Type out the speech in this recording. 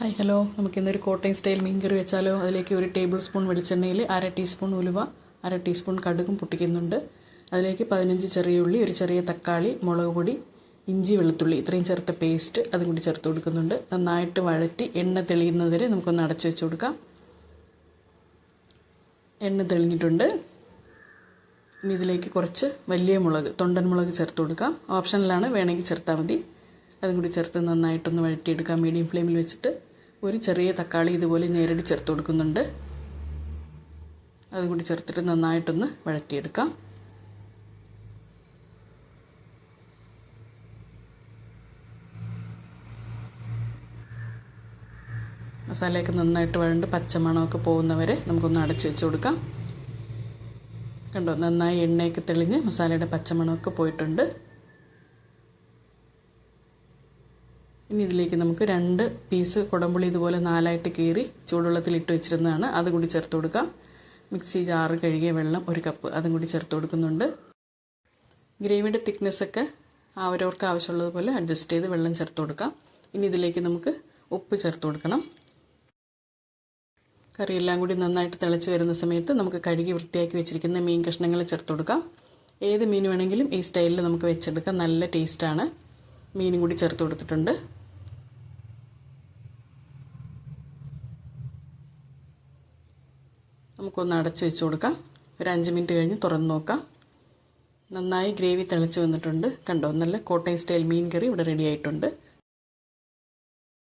Hi hello. നമുക്ക് ഇന്നൊരു Kottayam style മീൻ കറി വെച്ചാലോ? അതിലേക്ക് ഒരു ടേബിൾ സ്പൂൺ വെളിച്ചെണ്ണയിൽ അര ടീസ്പൂൺ ഉലുവ അര ടീസ്പൂൺ കടുകും പൊട്ടിക്കുന്നുണ്ട്. അതിലേക്ക് പതിനഞ്ച് ചെറിയ ഉള്ളി ഒരു ചെറിയ തക്കാളി മുളക് പൊടി ഇഞ്ചി വെളുത്തുള്ളി ഇത്രയും ചേർത്ത പേസ്റ്റ് അതും കൂടി ചേർത്ത് കൊടുക്കുന്നുണ്ട്. നന്നായിട്ട് വഴറ്റി എണ്ണ തെളിയുന്നത് വരെ നമുക്കൊന്ന് അടച്ചു വെച്ച് കൊടുക്കാം. എണ്ണ തെളിഞ്ഞിട്ടുണ്ട്. ഇനി ഇതിലേക്ക് കുറച്ച് വലിയ മുളക് തൊണ്ടൻ മുളക് ചേർത്ത് കൊടുക്കാം. ഓപ്ഷനിലാണ് വേണമെങ്കിൽ ചേർത്താൽ മതി. അതും കൂടി ചേർത്ത് നന്നായിട്ടൊന്ന് വഴറ്റിയെടുക്കാം. മീഡിയം ഫ്ലെയിമിൽ വെച്ചിട്ട് ഒരു ചെറിയ തക്കാളി ഇതുപോലെ നേരിട്ട് ചേർത്ത് കൊടുക്കുന്നുണ്ട്. അതുകൂടി ചേർത്തിട്ട് നന്നായിട്ടൊന്ന് വഴറ്റിയെടുക്കാം. മസാലയൊക്കെ നന്നായിട്ട് വഴണ്ട് പച്ചമണമൊക്കെ പോകുന്നവരെ നമുക്കൊന്ന് അടച്ചു വെച്ച് കൊടുക്കാം. കണ്ടോ നന്നായി എണ്ണയൊക്കെ തെളിഞ്ഞ് മസാലയുടെ പച്ചമണമൊക്കെ പോയിട്ടുണ്ട്. ഇനി ഇതിലേക്ക് നമുക്ക് രണ്ട് പീസ് കുടംപുളി ഇതുപോലെ നാലായിട്ട് കീറി ചൂടുവെള്ളത്തിൽ ഇട്ട് വെച്ചിരുന്നതാണ്. അതും കൂടി ചേർത്ത് കൊടുക്കാം. മിക്സി ജാറ് കഴുകിയ വെള്ളം ഒരു കപ്പ് അതും കൂടി ചേർത്ത് കൊടുക്കുന്നുണ്ട്. ഗ്രേവിയുടെ തിക്നെസ്സൊക്കെ അവരവർക്ക് ആവശ്യമുള്ളതുപോലെ അഡ്ജസ്റ്റ് ചെയ്ത് വെള്ളം ചേർത്ത് കൊടുക്കാം. ഇനി ഇതിലേക്ക് നമുക്ക് ഉപ്പ് ചേർത്ത് കൊടുക്കണം. കറിയെല്ലാം കൂടി നന്നായിട്ട് തിളച്ച് വരുന്ന സമയത്ത് നമുക്ക് കഴുകി വൃത്തിയാക്കി വെച്ചിരിക്കുന്ന മീൻ കഷ്ണങ്ങൾ ചേർത്ത് കൊടുക്കാം. ഏത് മീൻ വേണമെങ്കിലും ഈ സ്റ്റൈലിൽ നമുക്ക് വെച്ചെടുക്കാം. നല്ല ടേസ്റ്റാണ് മീനും കൂടി ചേർത്ത് കൊടുത്തിട്ടുണ്ട്. നമുക്കൊന്ന് അടച്ചു വെച്ച് കൊടുക്കാം. ഒരു അഞ്ച് മിനിറ്റ് കഴിഞ്ഞ് തുറന്ന് നോക്കാം. നന്നായി ഗ്രേവി തിളച്ച് വന്നിട്ടുണ്ട്. കണ്ടോ? നല്ല കോട്ടയം സ്റ്റൈൽ മീൻ കറി ഇവിടെ റെഡി ആയിട്ടുണ്ട്.